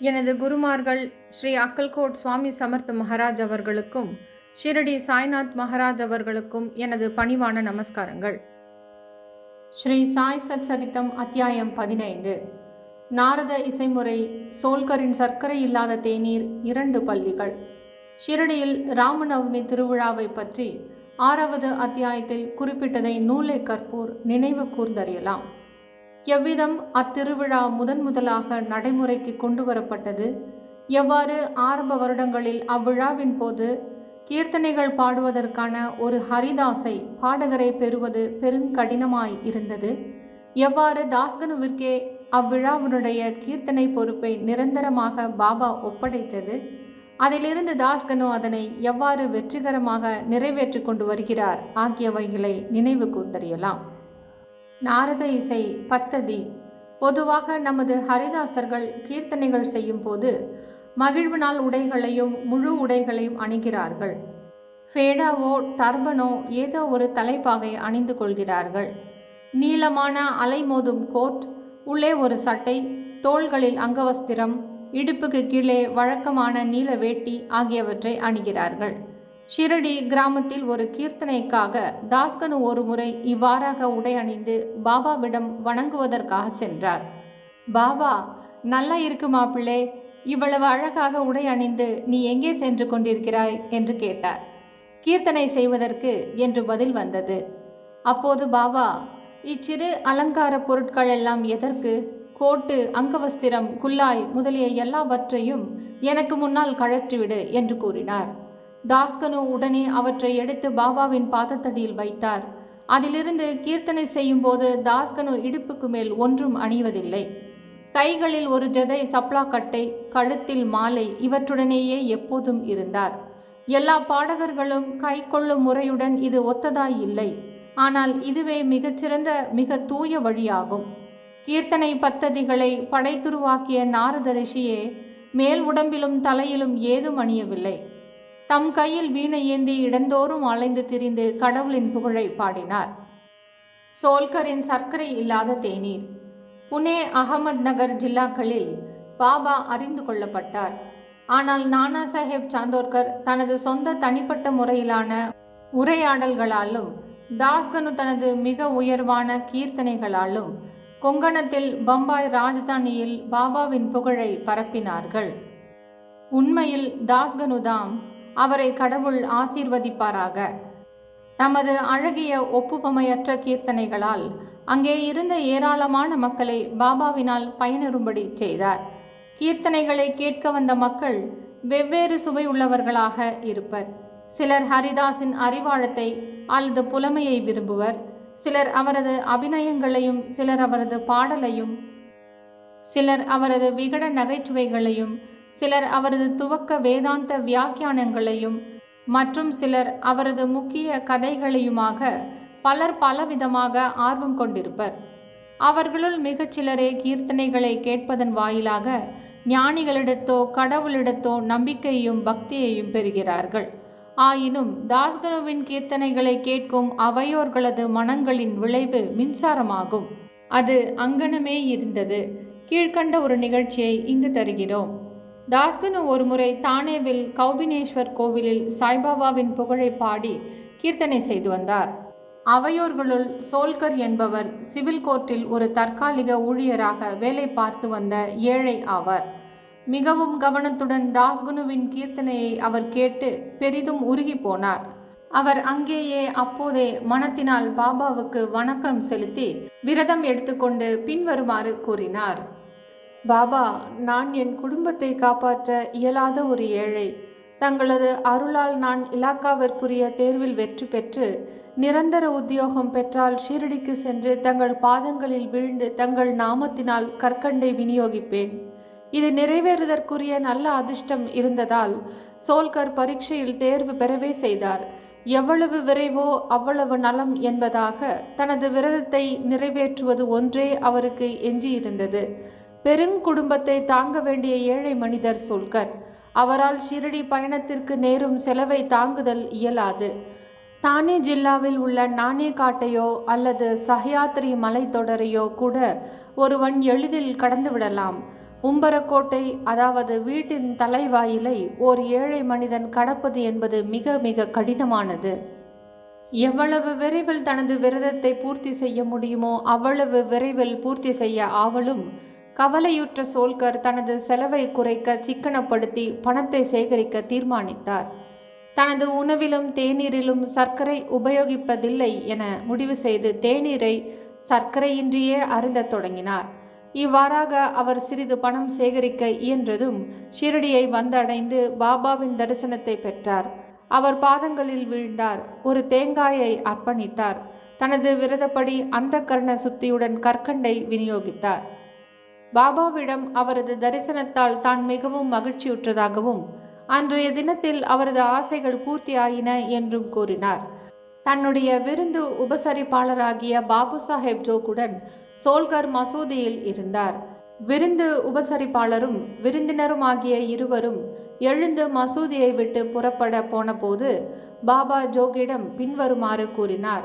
எனது குருமார்கள் ஸ்ரீ அக்கல்கோட் சுவாமி சமர்த் மகாராஜ் அவர்களுக்கும் ஷிரடி சாய்நாத் மகாராஜ் அவர்களுக்கும் எனது பணிவான நமஸ்காரங்கள். ஸ்ரீ சாய் சத் சரித்தம் அத்தியாயம் பதினைந்து. நாரத இசைமுறை சோல்கரின் சர்க்கரை இல்லாத தேநீர் இரண்டு பள்ளிகள். ஷிரடியில் ராமநவமி திருவிழாவை பற்றி ஆறாவது அத்தியாயத்தில் குறிப்பிட்டதை நூலை கற்போர் நினைவு கூர்ந்தறியலாம். எவ்விதம் அத்திருவிழா முதன் முதலாக நடைமுறைக்கு கொண்டு வரப்பட்டது எவ்வாறு ஆரம்ப வருடங்களில் அவ்விழாவின் போது கீர்த்தனைகள் பாடுவதற்கான ஒரு ஹரிதாஸை பாடகரை பெறுவது பெருங்கடினமாய் இருந்தது? எவ்வாறு தாஸ்கனுவிற்கே அவ்விழாவினுடைய கீர்த்தனை பொறுப்பை நிரந்தரமாக பாபா ஒப்படைத்தது? அதிலிருந்து தாஸ்கனு அதனை எவ்வாறு வெற்றிகரமாக நிறைவேற்றி கொண்டு வருகிறார்? ஆகியவைகளை நினைவு கூர்ந்தறியலாம் நாரத இசை பத்ததி. பொதுவாக நமது ஹரிதாசர்கள் கீர்த்தனைகள் செய்யும் போது மகிழ்வு நாள் உடைகளையும் முழு உடைகளையும் அணிகிறார்கள். ஃபேடாவோ டர்பனோ ஏதோ ஒரு தலைப்பாகை அணிந்து கொள்கிறார்கள். நீளமான அலைமோதும் கோட் உள்ளே ஒரு சட்டை தோள்களில் அங்கவஸ்திரம் இடுப்புக்கு கீழே வழக்கமான நீல வேட்டி ஆகியவற்றை அணிகிறார்கள். ஷிரடி கிராமத்தில் ஒரு கீர்த்தனைக்காக தாஸ்கனு ஒரு முறை இவ்வாறாக உடை அணிந்து பாபாவிடம் வணங்குவதற்காக சென்றார். பாபா நல்லா இருக்கு மாப்பிள்ளே இவ்வளவு அழகாக உடை அணிந்து நீ எங்கே சென்று கொண்டிருக்கிறாய்? என்று கேட்டார். கீர்த்தனை செய்வதற்கு என்று பதில் வந்தது. அப்போது பாபா இச்சிறு அலங்கார பொருட்கள் எல்லாம் எதற்கு? கோட்டு அங்கவஸ்திரம் குல்லாய் முதலிய எல்லாவற்றையும் எனக்கு முன்னால் கழற்றிவிடு என்று கூறினார். தாஸ்கனு உடனே அவற்றை எடுத்து பாபாவின் பாதத்தடியில் வைத்தார். அதிலிருந்து கீர்த்தனை செய்யும்போது தாஸ்கனு இடுப்புக்கு மேல் ஒன்றும் அணிவதில்லை. கைகளில் ஒரு ஜதை சப்ளாக்கட்டை கழுத்தில் மாலை இவற்றுடனேயே எப்போதும் இருந்தார். எல்லா பாடகர்களும் கை கொள்ளும் முறையுடன் இது ஒத்ததாய் இல்லை. ஆனால் இதுவே மிகச்சிறந்த மிக தூய வழியாகும். கீர்த்தனை பத்ததிகளை படைத்துருவாக்கிய நாரத ரிஷியே மேல் உடம்பிலும் தலையிலும் ஏதும் அணியவில்லை. தம் கையில் வீணை ஏந்தி இடந்தோறும் அலைந்து திரிந்து கடவுளின் புகழை பாடினார். சோல்கரின் சர்க்கரை இல்லாத தேநீர். புனே அகமத் நகர் ஜில்லாக்களில் பாபா அறிந்து கொள்ளப்பட்டார். ஆனால் நானா சாஹேப் சாந்தோர்கர் தனது சொந்த தனிப்பட்ட முறையிலான உரையாடல்களாலும் தாஸ்கனு தனது மிக உயர்வான கீர்த்தனைகளாலும் கொங்கணத்தில் பம்பாய் ராஜதானியில் பாபாவின் புகழை பரப்பினார்கள். உண்மையில் தாஸ்கனுதாம் அவரை கடவுள் ஆசீர்வதிப்பாராக. நமது அழகிய ஒப்புவமையற்ற கீர்த்தனைகளால் அங்கே இருந்த ஏராளமான மக்களை பாபாவினால் பயனரும்படி செய்தார். கீர்த்தனைகளை கேட்க வந்த மக்கள் வெவ்வேறு சுவை உள்ளவர்களாக இருப்பர். சிலர் ஹரிதாஸின் அறிவாழத்தை அல்லது புலமையை விரும்புவர். சிலர் அவரது அபிநயங்களையும் சிலர் அவரது பாடலையும் சிலர் அவரது விகட நகைச்சுவைகளையும் சிலர் அவரது துவக்க வேதாந்த வியாக்கியானங்களையும் மற்றும் சிலர் அவரது முக்கிய கதைகளையுமாக பலர் பலவிதமாக ஆர்வம் கொண்டிருப்பர். அவர்களுள் மிகச் சிலரே கீர்த்தனைகளை கேட்பதன் வாயிலாக ஞானிகளிடத்தோ கடவுளிடத்தோ நம்பிக்கையையும் பக்தியையும் பெறுகிறார்கள். ஆயினும் தாஸ்கனுவின் கீர்த்தனைகளை கேட்கும் அவையோர்களது மனங்களின் விளைவு மின்சாரமாகும். அது அங்கனமே இருந்தது. கீழ்கண்ட ஒரு நிகழ்ச்சியை இங்கு தருகிறோம். தாஸ்கனு ஒருமுறை தானேவில் கௌபினேஸ்வர் கோவிலில் சாய்பாபாவின் புகழை பாடி கீர்த்தனை செய்து வந்தார். அவையோர்களுள் சோல்கர் என்பவர் சிவில் கோர்ட்டில் ஒரு தற்காலிக ஊழியராக வேலை பார்த்து வந்த ஏழை ஆவார். மிகவும் கவனத்துடன் தாஸ்குனுவின் கீர்த்தனையை அவர் கேட்டு பெரிதும் உருகி போனார். அவர் அங்கேயே அப்போதே மனத்தினால் பாபாவுக்கு வணக்கம் செலுத்தி விரதம் எடுத்துக்கொண்டு பின்வருமாறு கூறினார். பாபா நான் என் குடும்பத்தை காப்பாற்ற இயலாத ஒரு ஏழை. தங்களது அருளால் நான் இலாக்காவிற்குரிய தேர்வில் வெற்றி பெற்று நிரந்தர உத்தியோகம் பெற்றால் ஷீரடிக்கு சென்று தங்கள் பாதங்களில் வீழ்ந்து தங்கள் நாமத்தினால் கற்கண்டை விநியோகிப்பேன். இது நிறைவேறுதற்குரிய நல்ல அதிர்ஷ்டம் இருந்ததால் சோல்கர் பரீட்சையில் தேர்வு பெறவே செய்தார். எவ்வளவு விரைவோ அவ்வளவு நலம் என்பதாக தனது விரதத்தை நிறைவேற்றுவது ஒன்றே அவருக்கு எஞ்சியிருந்தது. பெருங்குடும்பத்தை தாங்க வேண்டிய ஏழை மனிதர் சொல்கர். அவரால் ஷிரடி பயணத்திற்கு நேரும் செலவை தாங்குதல் இயலாது. தானே ஜில்லாவில் உள்ள நானே காட்டையோ அல்லது சஹயாத்ரி மலைத்தொடரையோ கூட ஒருவன் எளிதில் கடந்து விடலாம் உம்பரக்கோட்டை அதாவது வீட்டின் தலைவாயிலை ஓர் ஏழை மனிதன் கடப்பது என்பது மிக மிக கடினமானது. எவ்வளவு விரைவில் தனது விரதத்தை பூர்த்தி செய்ய முடியுமோ அவ்வளவு விரைவில் பூர்த்தி செய்ய ஆவலும் கவலையுற்ற சோல்கர் தனது செலவை குறைக்க சிக்கனப்படுத்தி பணத்தை சேகரிக்க தீர்மானித்தார். தனது உணவிலும் தேநீரிலும் சர்க்கரை உபயோகிப்பதில்லை என முடிவு செய்து தேநீரை சர்க்கரையின்றியே அருந்தத் தொடங்கினார். இவ்வாறாக அவர் சிறிது பணம் சேகரிக்க இயன்றதும் ஷிரடியை வந்தடைந்து பாபாவின் தரிசனத்தை பெற்றார். அவர் பாதங்களில் வீழ்ந்தார். ஒரு தேங்காயை அர்ப்பணித்தார். தனது விரதப்படி அந்த கர்ண சுத்தியுடன் கற்கண்டை விநியோகித்தார். பாபாவிடம் அவரது தரிசனத்தால் தான் மிகவும் மகிழ்ச்சியுற்றதாகவும் அன்றைய தினத்தில் அவரது ஆசைகள் பூர்த்தியாயின என்றும் கூறினார். தன்னுடைய விருந்து உபசரிப்பாளராகிய பாபு சாஹேப் ஜோக்குடன் சோல்கர் மசூதியில் இருந்தார். விருந்து உபசரிப்பாளரும் விருந்தினருமாகிய இருவரும் எழுந்து மசூதியை விட்டு புறப்பட போனபோது பாபா ஜோகிடம் பின்வருமாறு கூறினார்.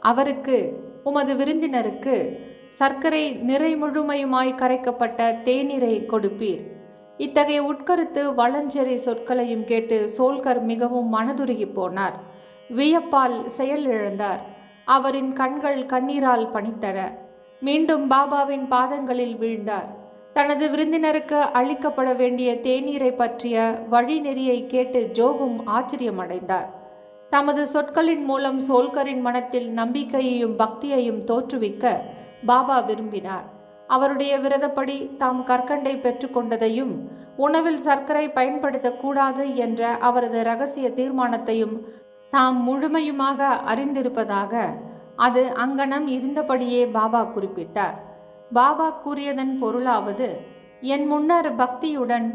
அவருக்கு உமது விருந்தினருக்கு சர்க்கரை நிறை முழுமையுமாய் கரைக்கப்பட்ட தேநீரை கொடுப்பீர். இத்தகைய உட்கருத்து வளஞ்செறி சொற்களையும் கேட்டு சோல்கர் மிகவும் மனதுருகி போனார். வியப்பால் செயலிழந்தார். அவரின் கண்கள் கண்ணீரால் பணித்தன. மீண்டும் பாபாவின் பாதங்களில் வீழ்ந்தார். தனது விருந்தினருக்கு அளிக்கப்பட வேண்டிய தேநீரை பற்றிய வழிநெறியை கேட்டு ஜோகும் ஆச்சரியமடைந்தார். தமது சொற்களின் மூலம் சோல்கரின் மனத்தில் நம்பிக்கையையும் பக்தியையும் தோற்றுவிக்க பாபா விரும்பினார். அவருடைய விரதப்படி தாம் கற்கண்டை பெற்றுக்கொண்டதையும் உணவில் சர்க்கரை பயன்படுத்தக்கூடாது என்ற அவரது ரகசிய தீர்மானத்தையும் தாம் முழுமையுமாக அறிந்திருப்பதாக அது அங்கனம் இருந்தபடியே பாபா குறிப்பிட்டார். பாபா கூறியதன் பொருளாவது என் முன்னர் பக்தியுடன்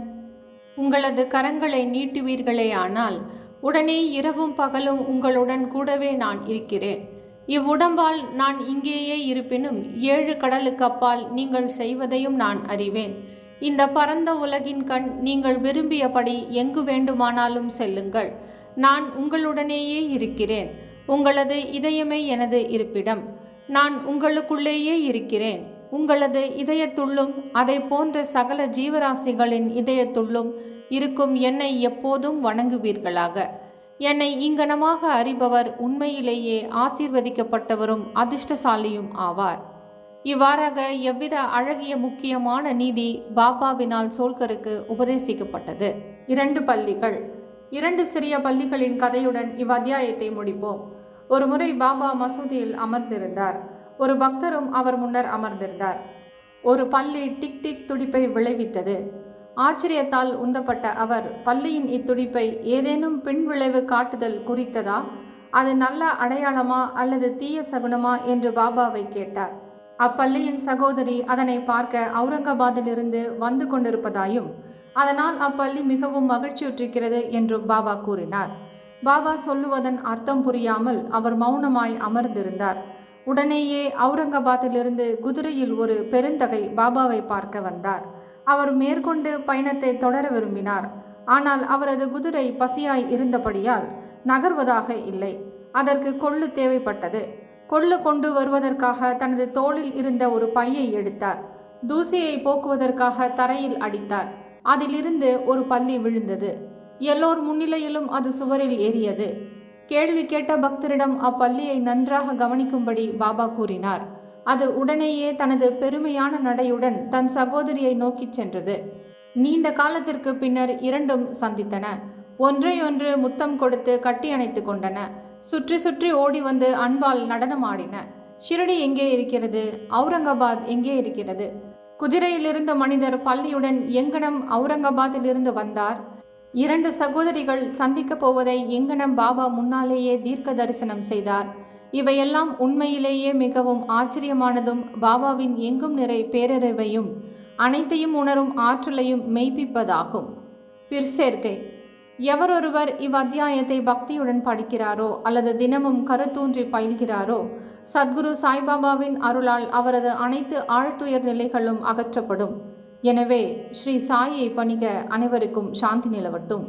உங்களது கரங்களை நீட்டுவீர்களே ஆனால் உடனே இரவும் பகலும் உங்களுடன் கூடவே நான் இருக்கிறேன். இவ்வுடம்பால் நான் இங்கேயே இருப்பினும் ஏழு கடலுக்கு அப்பால் நீங்கள் செய்வதையும் நான் அறிவேன். இந்த பரந்த உலகின் கண் நீங்கள் விரும்பியபடி எங்கு வேண்டுமானாலும் செல்லுங்கள். நான் உங்களுடனேயே இருக்கிறேன். உங்களது இதயமே எனது இருப்பிடம். நான் உங்களுக்குள்ளேயே இருக்கிறேன். உங்களது இதயத்துள்ளும் அதை போன்ற சகல ஜீவராசிகளின் இதயத்துள்ளும் இருக்கும் என்னை எப்போதும் வணங்குவீர்களாக. என்னை இங்கனமாக அறிபவர் உண்மையிலேயே ஆசீர்வதிக்கப்பட்டவரும் அதிர்ஷ்டசாலியும் ஆவார். இவ்வாறாக எவ்வித அழகிய முக்கியமான நீதி பாபாவினால் சோல்கருக்கு உபதேசிக்கப்பட்டது. இரண்டு பள்ளிகள். இரண்டு சிறிய பள்ளிகளின் கதையுடன் இவ்வத்தியாயத்தை முடிப்போம். ஒரு முறை பாபா மசூதியில் அமர்ந்திருந்தார். ஒரு பக்தரும் அவர் முன்னர் அமர்ந்திருந்தார். ஒரு பள்ளி டிக் டிக் துடிப்பை விளைவித்தது. ஆச்சரியத்தால் உந்தப்பட்ட அவர் பள்ளியின் இத்துடிப்பை ஏதேனும் பின்விளைவு காட்டுதல் குறித்ததா? அது நல்ல அடையாளமா அல்லது தீய சகுனமா? என்று பாபாவை கேட்டார். அப்பள்ளியின் சகோதரி அதனை பார்க்க அவுரங்காபாத்திலிருந்து வந்து கொண்டிருப்பதாயும் அதனால் அப்பள்ளி மிகவும் மகிழ்ச்சியுற்றிருக்கிறது என்றும் பாபா கூறினார். பாபா சொல்லுவதன் அர்த்தம் புரியாமல் அவர் மௌனமாய் அமர்ந்திருந்தார். உடனேயே அவுரங்காபாத்திலிருந்து குதிரையில் ஒரு பெருந்தகை பாபாவை பார்க்க வந்தார். அவர் மேற்கொண்டு பயணத்தை தொடர விரும்பினார். ஆனால் அவரது குதிரை பசியாய் இருந்தபடியால் நகர்வதாக இல்லை. அதற்கு கொள்ளு தேவைப்பட்டது. கொள்ளு கொண்டு வருவதற்காக தனது தோளில் இருந்த ஒரு பையை எடுத்தார். தூசியை போக்குவதற்காக தரையில் அடித்தார். அதிலிருந்து ஒரு பள்ளி விழுந்தது. எல்லோர் முன்னிலையிலும் அது சுவரில் ஏறியது. கேள்வி கேட்ட பக்தரிடம் அப்பள்ளியை நன்றாக கவனிக்கும்படி பாபா கூறினார். அது உடனேயே தனது பெருமையான நடையுடன் தன் சகோதரியை நோக்கிச் சென்றது. நீண்ட காலத்திற்கு பின்னர் இரண்டும் சந்தித்தன. ஒன்றையொன்று முத்தம் கொடுத்து கட்டி அணைத்து கொண்டன. சுற்றி சுற்றி ஓடி வந்து அன்பால் நடனமாடின. ஷிரடி எங்கே இருக்கிறது? அவுரங்காபாத் எங்கே இருக்கிறது? குதிரையிலிருந்த மனிதர் பள்ளியுடன் எங்கனம் அவுரங்காபாத்திலிருந்து வந்தார்? இரண்டு சகோதரிகள் சந்திக்கப் போவதை எங்கனம் பாபா முன்னாலேயே தீர்க்க தரிசனம் செய்தார்? இவையெல்லாம் உண்மையிலேயே மிகவும் ஆச்சரியமானதும் பாபாவின் எங்கும் நிறை பேரறிவையும் அனைத்தையும் உணரும் ஆற்றலையும் மெய்ப்பிப்பதாகும். பிற்சேர்க்கை எவரொருவர் இவ்வத்தியாயத்தை பக்தியுடன் படிக்கிறாரோ அல்லது தினமும் கருத்தூன்றி பயில்கிறாரோ சத்குரு சாய்பாபாவின் அருளால் அவரது அனைத்து ஆழ்த்துயர் நிலைகளும் அகற்றப்படும். எனவே ஸ்ரீ சாயை பணிக அனைவருக்கும் சாந்தி நிலவட்டும்.